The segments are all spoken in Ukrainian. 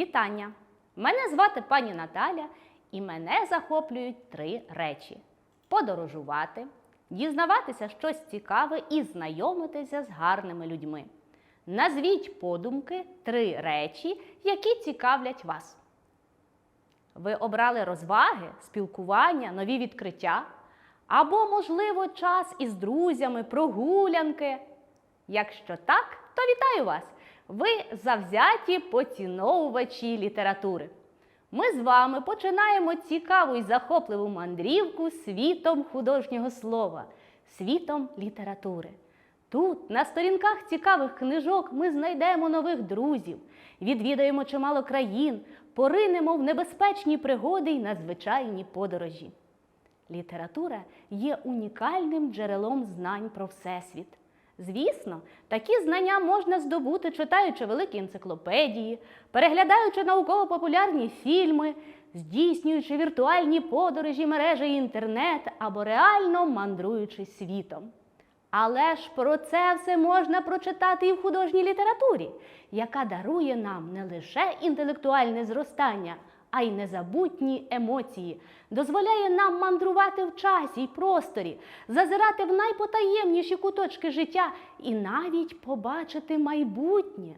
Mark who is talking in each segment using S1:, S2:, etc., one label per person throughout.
S1: Вітання! Мене звати пані Наталя, і мене захоплюють три речі: подорожувати, дізнаватися щось цікаве і знайомитися з гарними людьми. Назвіть подумки три речі, які цікавлять вас. Ви обрали розваги, спілкування, нові відкриття або, можливо, час із друзями, прогулянки. Якщо так, то вітаю вас! Ви завзяті поціновувачі літератури. Ми з вами починаємо цікаву і захопливу мандрівку світом художнього слова, світом літератури. Тут, на сторінках цікавих книжок, ми знайдемо нових друзів, відвідаємо чимало країн, поринемо в небезпечні пригоди й надзвичайні подорожі. Література є унікальним джерелом знань про Всесвіт. Звісно, такі знання можна здобути, читаючи великі енциклопедії, переглядаючи науково-популярні фільми, здійснюючи віртуальні подорожі мережі інтернет або реально мандруючи світом. Але ж про це все можна прочитати і в художній літературі, яка дарує нам не лише інтелектуальне зростання, а й незабутні емоції, дозволяє нам мандрувати в часі й просторі, зазирати в найпотаємніші куточки життя і навіть побачити майбутнє.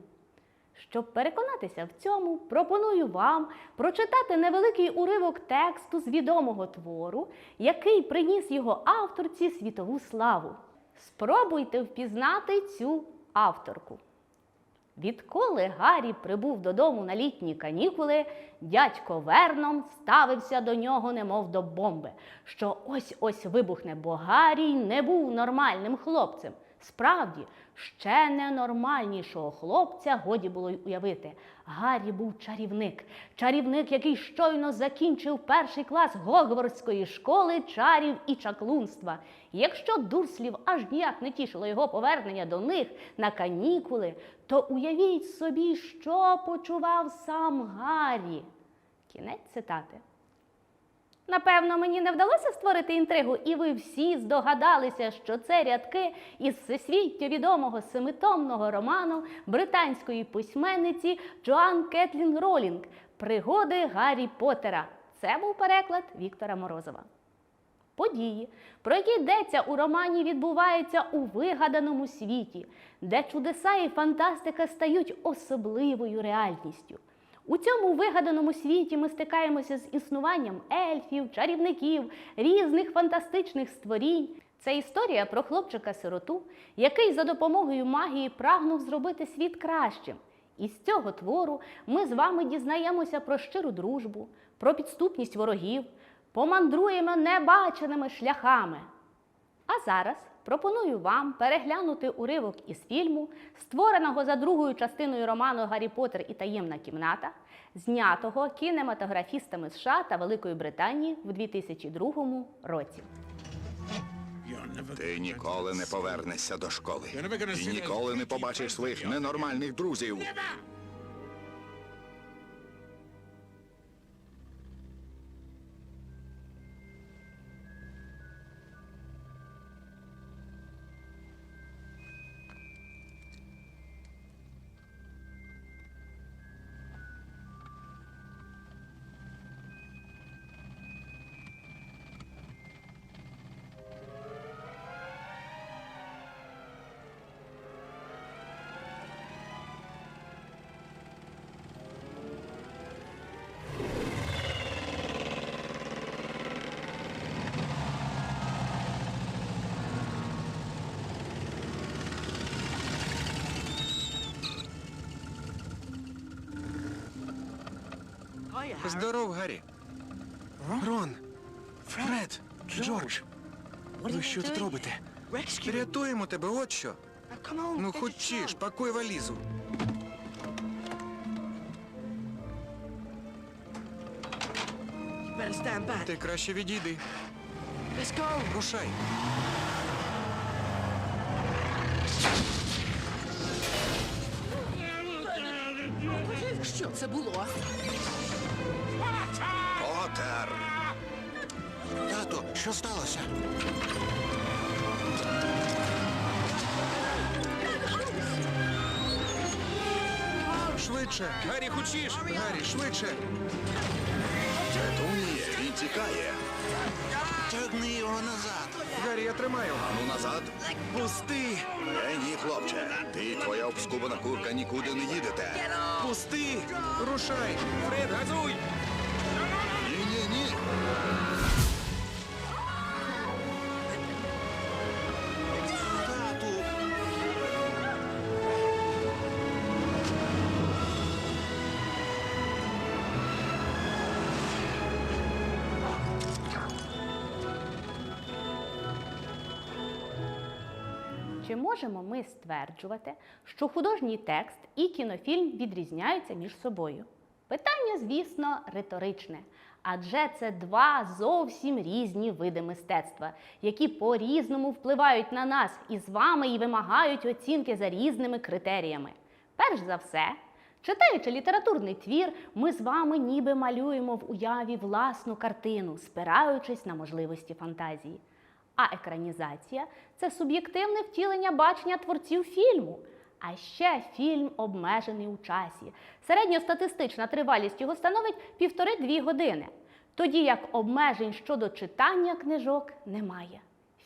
S1: Щоб переконатися в цьому, пропоную вам прочитати невеликий уривок тексту з відомого твору, який приніс його авторці світову славу. Спробуйте впізнати цю авторку. Відколи Гаррі прибув додому на літні канікули, дядько Верном ставився до нього, немов до бомби, що ось ось вибухне, бо Гаррі не був нормальним хлопцем. Справді, ще ненормальнішого хлопця годі було й уявити. Гаррі був чарівник, чарівник, який щойно закінчив перший клас Гогвардської школи чарів і чаклунства. Якщо дурслів аж ніяк не тішило його повернення до них на канікули, то уявіть собі, що почував сам Гаррі. Кінець цитати. Напевно, мені не вдалося створити інтригу, і ви всі здогадалися, що це рядки із всесвіття відомого семитомного роману британської письменниці Джоан Кетлін Ролінг Пригоди Гаррі Поттера». Це був переклад Віктора Морозова. Події, про які йдеться у романі, відбуваються у вигаданому світі, де чудеса і фантастика стають особливою реальністю. У цьому вигаданому світі ми стикаємося з існуванням ельфів, чарівників, різних фантастичних створінь. Це історія про хлопчика-сироту, який за допомогою магії прагнув зробити світ кращим. І з цього твору ми з вами дізнаємося про щиру дружбу, про підступність ворогів, помандруємо небаченими шляхами. А зараз пропоную вам переглянути уривок із фільму, створеного за другою частиною роману Гаррі Поттер і таємна кімната, знятого кінематографістами США та Великої Британії в 2002 році.
S2: Ти ніколи не повернешся до школи. І ніколи не побачиш своїх ненормальних друзів. Здоров, Гаррі.
S3: Рон, Фред, Джордж, ви що тут робите?
S2: Рятуємо тебе, от що. Ну, хочеш, пакуй валізу. Ти краще відійди. Рушай.
S4: Що це було?
S2: Потер.
S3: Тато, що сталося?
S2: Швидше.
S5: Гаррі, хочеш?
S3: Гаррі, швидше!
S2: Петунія, він тікає.
S3: Тягни його назад! Гаррі, я тримаю!
S2: Ану назад.
S3: Пусти!
S2: Е, ні, хлопче. Ти і твоя обскубана курка нікуди не їдете.
S3: Пусти! Рушай!
S5: Фред, газуй!
S1: Чи можемо ми стверджувати, що художній текст і кінофільм відрізняються між собою? Питання, звісно, риторичне. Адже це два зовсім різні види мистецтва, які по-різному впливають на нас і з вами і вимагають оцінки за різними критеріями. Перш за все, читаючи літературний твір, ми з вами ніби малюємо в уяві власну картину, спираючись на можливості фантазії. А екранізація це суб'єктивне втілення бачення творців фільму. А ще фільм обмежений у часі. Середньостатистична тривалість його становить півтори-дві години, тоді як обмежень щодо читання книжок немає.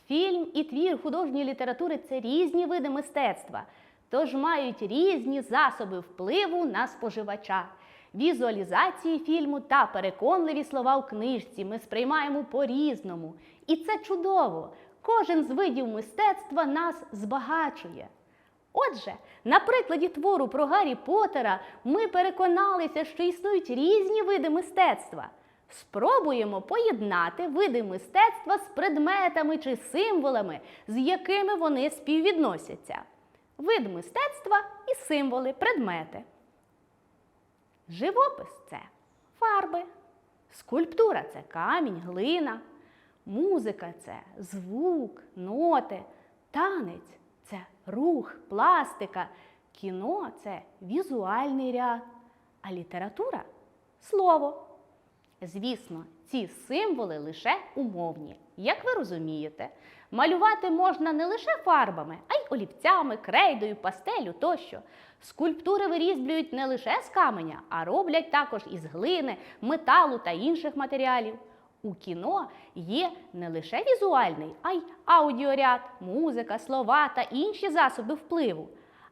S1: Фільм і твір художньої літератури це різні види мистецтва, тож мають різні засоби впливу на споживача. Візуалізації фільму та переконливі слова в книжці ми сприймаємо по-різному. І це чудово. Кожен з видів мистецтва нас збагачує. Отже, на прикладі твору про Гаррі Поттера ми переконалися, що існують різні види мистецтва. Спробуємо поєднати види мистецтва з предметами чи символами, з якими вони співвідносяться. Вид мистецтва і символи, предмети. Живопис це фарби, скульптура це камінь, глина, музика це звук, ноти, танець це рух, пластика, кіно це візуальний ряд, а література слово. Звісно, ці символи лише умовні. Як ви розумієте, малювати можна не лише фарбами, а олівцями, крейдою, пастелю тощо. Скульптури вирізблюють не лише з каменя, а роблять також із глини, металу та інших матеріалів. У кіно є не лише візуальний, а й аудіоряд, музика, слова та інші засоби впливу.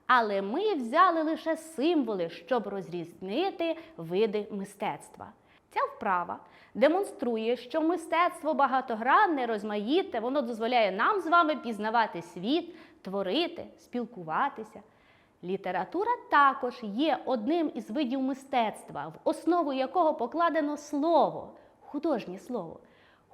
S1: Але ми взяли лише символи, щоб розрізнити види мистецтва. Ця вправа демонструє, що мистецтво багатогранне, розмаїте, воно дозволяє нам з вами пізнавати світ, творити, спілкуватися. Література також є одним із видів мистецтва, в основу якого покладено слово, художнє слово.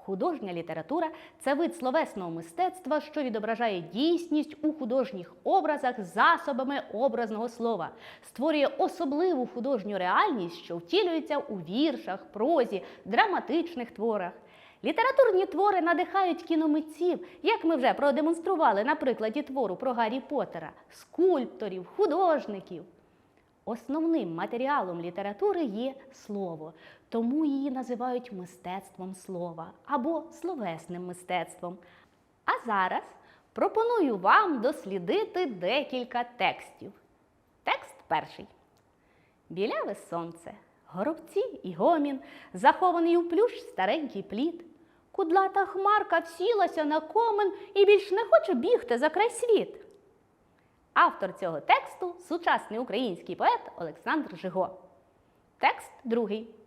S1: Художня література це вид словесного мистецтва, що відображає дійсність у художніх образах засобами образного слова, створює особливу художню реальність, що втілюється у віршах, прозі, драматичних творах. Літературні твори надихають кіномитців, як ми вже продемонстрували на прикладі твору про Гаррі Поттера, скульпторів, художників. Основним матеріалом літератури є слово, тому її називають мистецтвом слова або словесним мистецтвом. А зараз пропоную вам дослідити декілька текстів. Текст перший. Біляве сонце, горобці і гомін, захований у плющ старенький плід. Кудлата хмарка всілася на комен і більш не хоче бігти за край світ. Автор цього тексту сучасний український поет Олександр Жиго. Текст другий.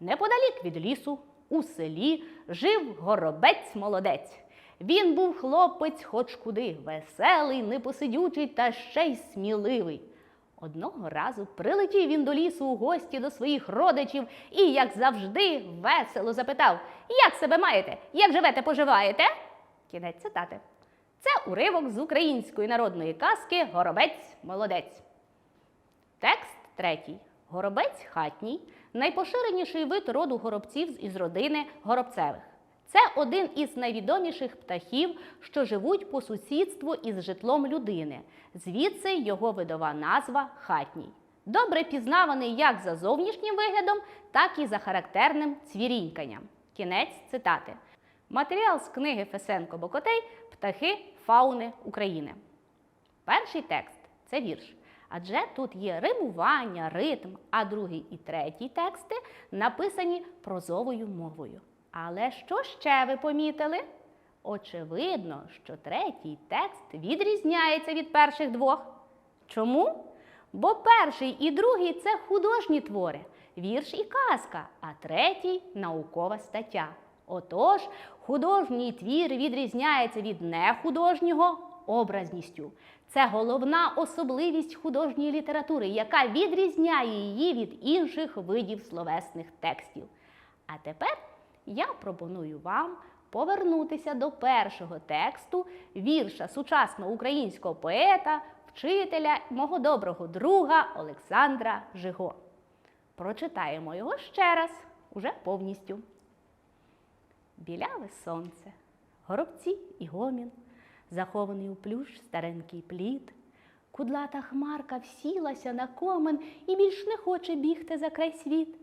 S1: Неподалік від лісу, у селі, жив горобець молодець. Він був хлопець хоч куди, веселий, непосидючий та ще й сміливий. Одного разу прилетів він до лісу у гості до своїх родичів і, як завжди, весело запитав: Як себе маєте? Як живете, поживаєте? Кінець цитати. Це уривок з української народної казки Горобець молодець. Текст третій. Горобець хатній найпоширеніший вид роду горобців із родини горобцевих. Це один із найвідоміших птахів, що живуть по сусідству із житлом людини. Звідси його видова назва хатній. Добре пізнаваний як за зовнішнім виглядом, так і за характерним цвіріньканням. Кінець цитати. Матеріал з книги Фесенко Бокотей Птахи фауни України. Перший текст це вірш. Адже тут є римування, ритм, а другий і третій тексти написані прозовою мовою. Але що ще ви помітили? Очевидно, що третій текст відрізняється від перших двох. Чому? Бо перший і другий це художні твори, вірш і казка, а третій наукова стаття. Отож, художній твір відрізняється від нехудожнього образністю. Це головна особливість художньої літератури, яка відрізняє її від інших видів словесних текстів. А тепер я пропоную вам повернутися до першого тексту вірша сучасного українського поета, вчителя, мого доброго друга Олександра Жиго. Прочитаємо його ще раз, уже повністю. Біляве сонце, горобці і гомін, захований у плющ старенький плід. Кудлата хмарка всілася на комен і більш не хоче бігти за край світ.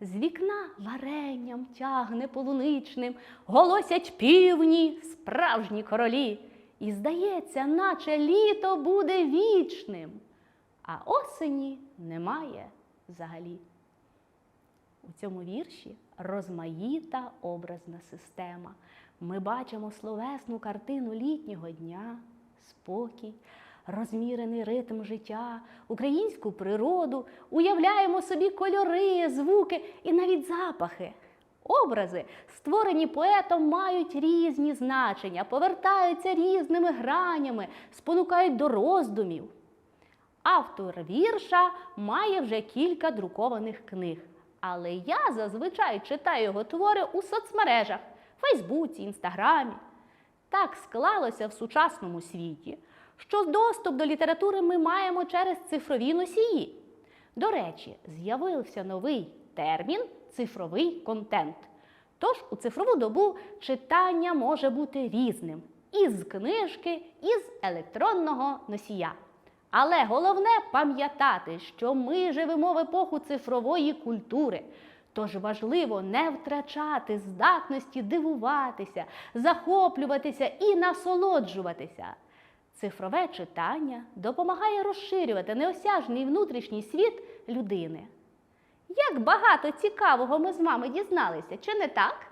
S1: З вікна варенням тягне полуничним, голосять півні, справжні королі. І здається, наче літо буде вічним, а осені немає взагалі. У цьому вірші розмаїта образна система. Ми бачимо словесну картину літнього дня, спокій, розмірений ритм життя, українську природу, уявляємо собі кольори, звуки і навіть запахи. Образи, створені поетом, мають різні значення, повертаються різними гранями, спонукають до роздумів. Автор вірша має вже кілька друкованих книг, але я зазвичай читаю його твори у соцмережах Фейсбуці, Інстаграмі. Так склалося в сучасному світі, що доступ до літератури ми маємо через цифрові носії. До речі, з'явився новий термін цифровий контент. Тож у цифрову добу читання може бути різним із книжки, із електронного носія. Але головне пам'ятати, що ми живемо в епоху цифрової культури. Тож важливо не втрачати здатності дивуватися, захоплюватися і насолоджуватися. Цифрове читання допомагає розширювати неосяжний внутрішній світ людини. Як багато цікавого ми з вами дізналися, чи не так?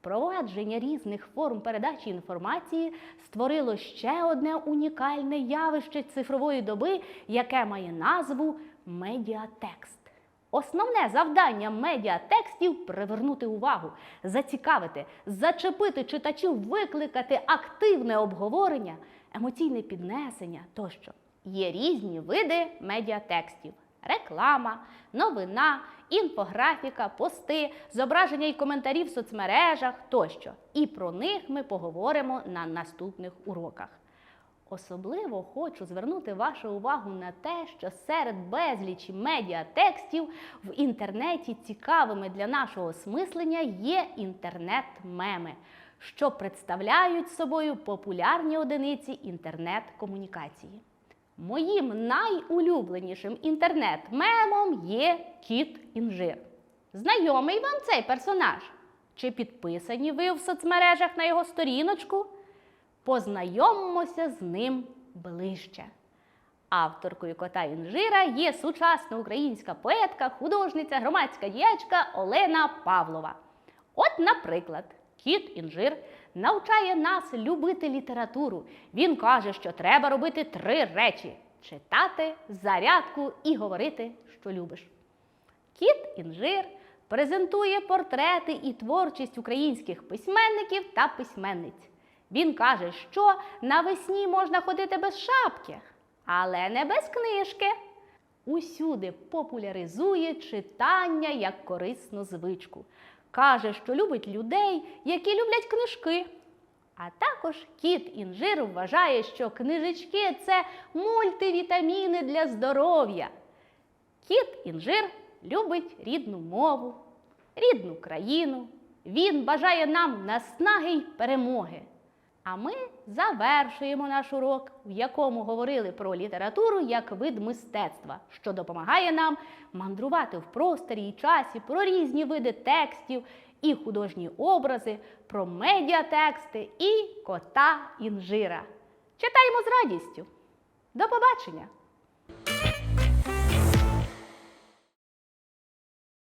S1: Впровадження різних форм передачі інформації створило ще одне унікальне явище цифрової доби, яке має назву медіатекст. Основне завдання медіатекстів привернути увагу, зацікавити, зачепити читачів, викликати активне обговорення, емоційне піднесення тощо. Є різні види медіатекстів: реклама, новина, інфографіка, пости, зображення і коментарі в соцмережах тощо. І про них ми поговоримо на наступних уроках. Особливо хочу звернути вашу увагу на те, що серед безлічі медіатекстів в інтернеті цікавими для нашого осмислення є інтернет-меми, що представляють собою популярні одиниці інтернет-комунікації. Моїм найулюбленішим інтернет-мемом є кіт інжир. Знайомий вам цей персонаж? Чи підписані ви в соцмережах на його сторіночку? Познайомимося з ним ближче. Авторкою кота інжира є сучасна українська поетка, художниця, громадська діячка Олена Павлова. От, наприклад, кіт інжир навчає нас любити літературу. Він каже, що треба робити три речі: читати, зарядку і говорити, що любиш. Кіт інжир презентує портрети і творчість українських письменників та письменниць. Він каже, що навесні можна ходити без шапки, але не без книжки. Усюди популяризує читання як корисну звичку. Каже, що любить людей, які люблять книжки. А також кіт інжир вважає, що книжечки це мультивітаміни для здоров'я. Кіт інжир любить рідну мову, рідну країну. Він бажає нам наснаги й перемоги. А ми завершуємо наш урок, в якому говорили про літературу як вид мистецтва, що допомагає нам мандрувати в просторі і часі про різні види текстів і художні образи, про медіатексти і кота інжира. Читаємо з радістю. До побачення!